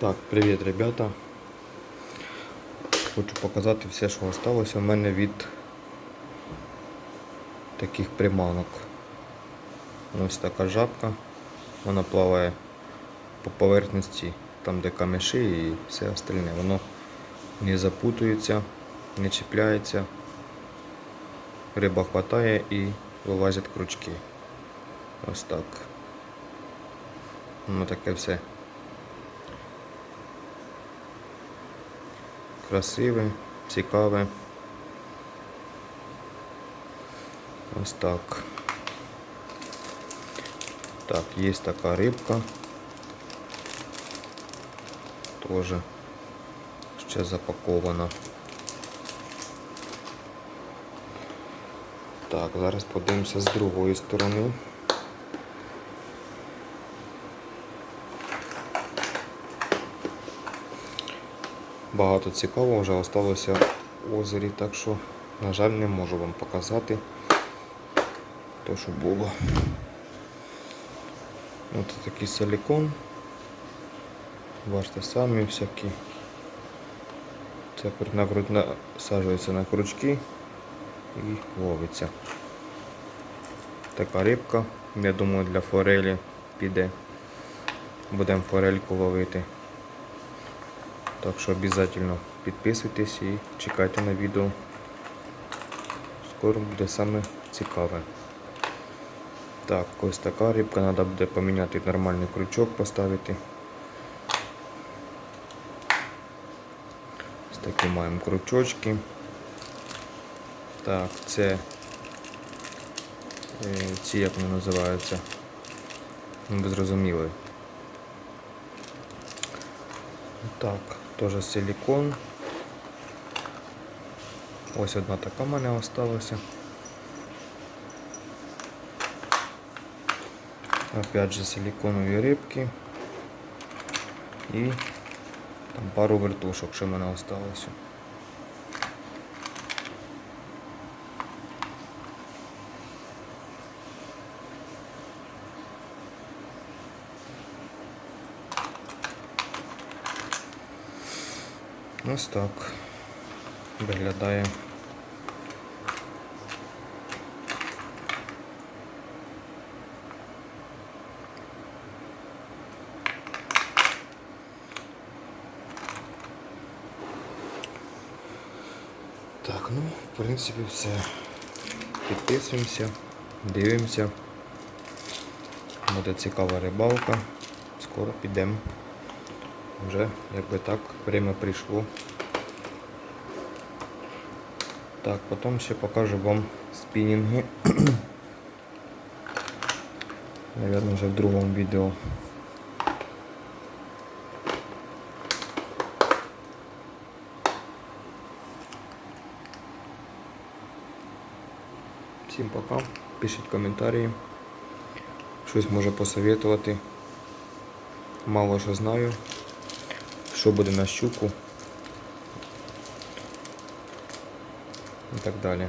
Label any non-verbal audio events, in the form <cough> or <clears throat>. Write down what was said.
Так, привіт, ребята. Хочу показати все, що залишилося в мене від таких приманок. Ось така жабка. Вона плаває по поверхності, там де камеші і все остальне. Воно не запутується, не чіпляється. Риба хватає і вилазять крючки. Ось так. Воно таке все. Красиве, цікаве. Ось так. Так, є така рибка. Тоже ще запакована. Так, зараз подивимося з другої сторони. Багато цікавого вже залишилося в озері, так що, на жаль, не можу вам показати те, що було. Ось такий силикон. Бачите, самі всякі. Це насаджується на крючки і ловиться. Така рибка, я думаю, для форелі піде. Будемо форельку ловити. Так що обов'язково підписуйтесь і чекайте на відео. Скоро буде саме цікаве. Так, ось така рибка, треба буде поміняти нормальний крючок, поставити. Ось такі маємо крючочки. Так, це е, ці як вони називаються. Ну, Ви зрозуміли. Так, теж силикон. Ось одна така маля осталася. Опять же силиконові рибки. І там пару вертушок ще в мене осталося. Ось так виглядає. Так, ну, в принципі, все. Підписуємося, дивимося. Буде цікава рибалка. Скоро підемо. Вже якби так время прийшло. Так, потім ще покажу вам спінінги. <clears throat> Наверное, вже в другому відео. Всім пока. Пишіть коментарі. Щось може посоветувати. Мало що знаю. Що буде на щуку. І так далі.